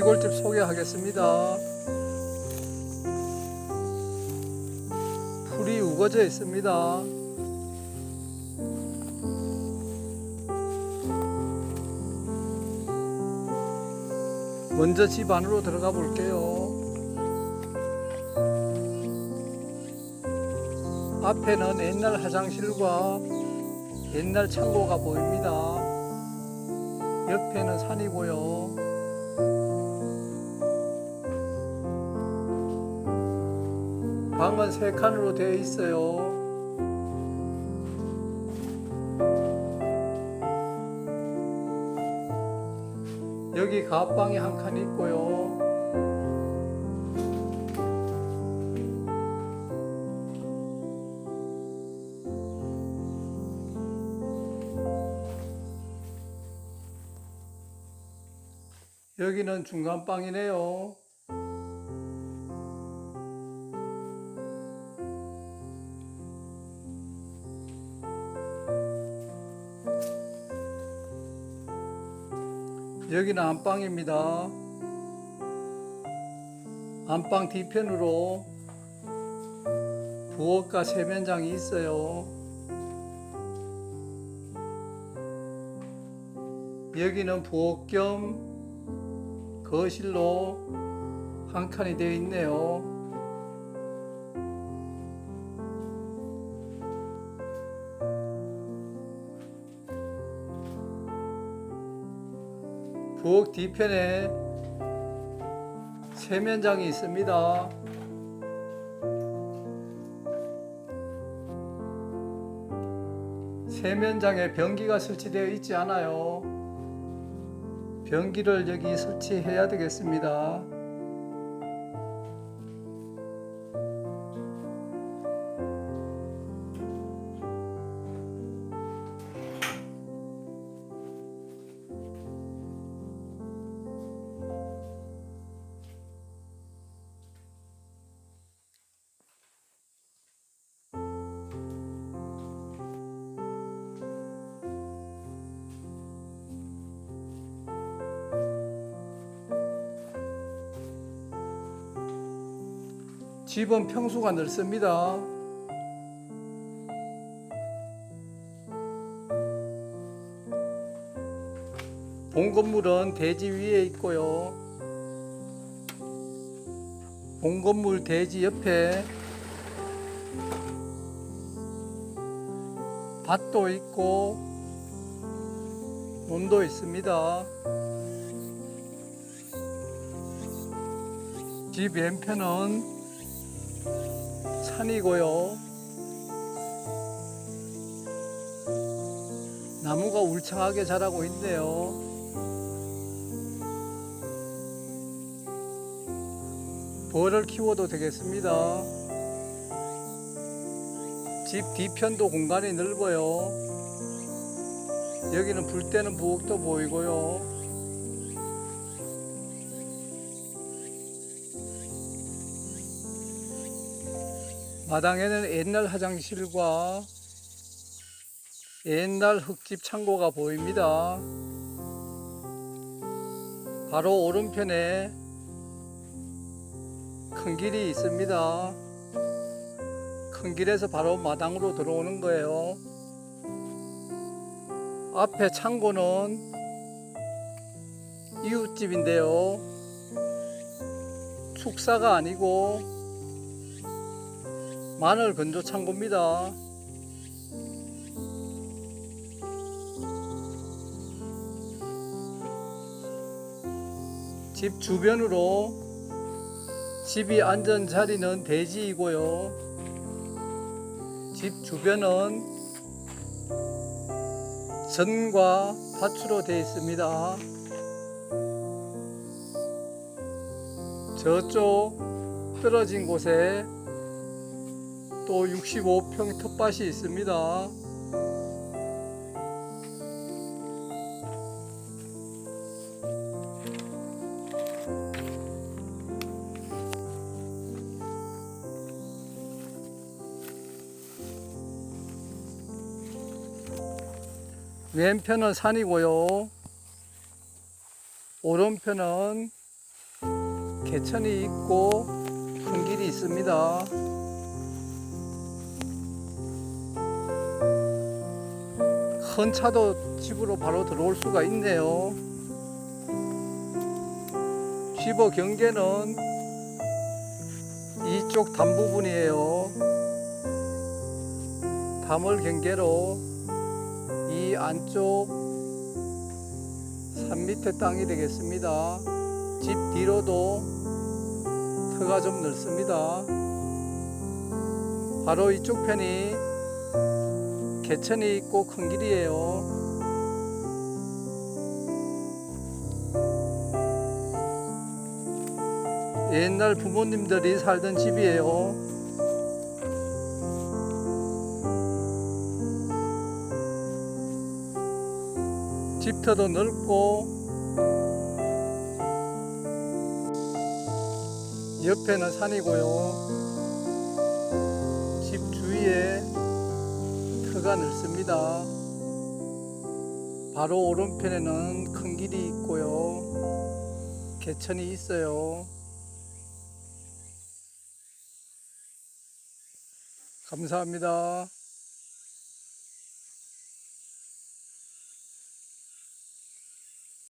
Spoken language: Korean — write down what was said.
흙집 소개하겠습니다. 풀이 우거져 있습니다. 먼저 집 안으로 들어가 볼게요. 앞에는 옛날 화장실과 옛날 창고가 보입니다. 옆에는 산이고요. 방은 세 칸으로 되어 있어요. 여기 가방이 한 칸 있고요. 여기는 중간방이네요. 여기는 안방입니다. 안방 뒤편으로 부엌과 세면장이 있어요. 여기는 부엌 겸 거실로 한 칸이 되어 있네요. 부엌 뒤편에 세면장이 있습니다. 세면장에 변기가 설치되어 있지 않아요. 변기를 여기 설치해야 되겠습니다. 집은 평수가 넓습니다. 본 건물은 대지 위에 있고요. 본 건물 대지 옆에 밭도 있고 논도 있습니다. 집 왼편은 산이고요. 나무가 울창하게 자라고 있네요. 벌을 키워도 되겠습니다. 집 뒤편도 공간이 넓어요. 여기는 불 때는 부엌도 보이고요. 마당에는 옛날 화장실과 옛날 흙집 창고가 보입니다. 바로 오른편에 큰 길이 있습니다. 큰 길에서 바로 마당으로 들어오는 거예요. 앞에 창고는 이웃집인데요. 축사가 아니고 마늘 건조 창고입니다. 집 주변으로 집이 앉은 자리는 대지이고요. 집 주변은 전과 밭으로 되어 있습니다. 저쪽 떨어진 곳에 또 65평 텃밭이 있습니다. 왼편은 산이고요. 오른편은 개천이 있고 큰 길이 있습니다. 큰 차도 집으로 바로 들어올 수가 있네요. 집의 경계는 이쪽 담 부분이에요. 담을 경계로 이 안쪽 산 밑에 땅이 되겠습니다. 집 뒤로도 터가 좀 넓습니다. 바로 이쪽 편이 개천이 있고 큰 길이에요. 옛날 부모님들이 살던 집이에요. 집터도 넓고 옆에는 산이고요. 집 주위에 터가 넓습니다. 바로 오른편에는 큰 길이 있고요. 개천이 있어요. 감사합니다.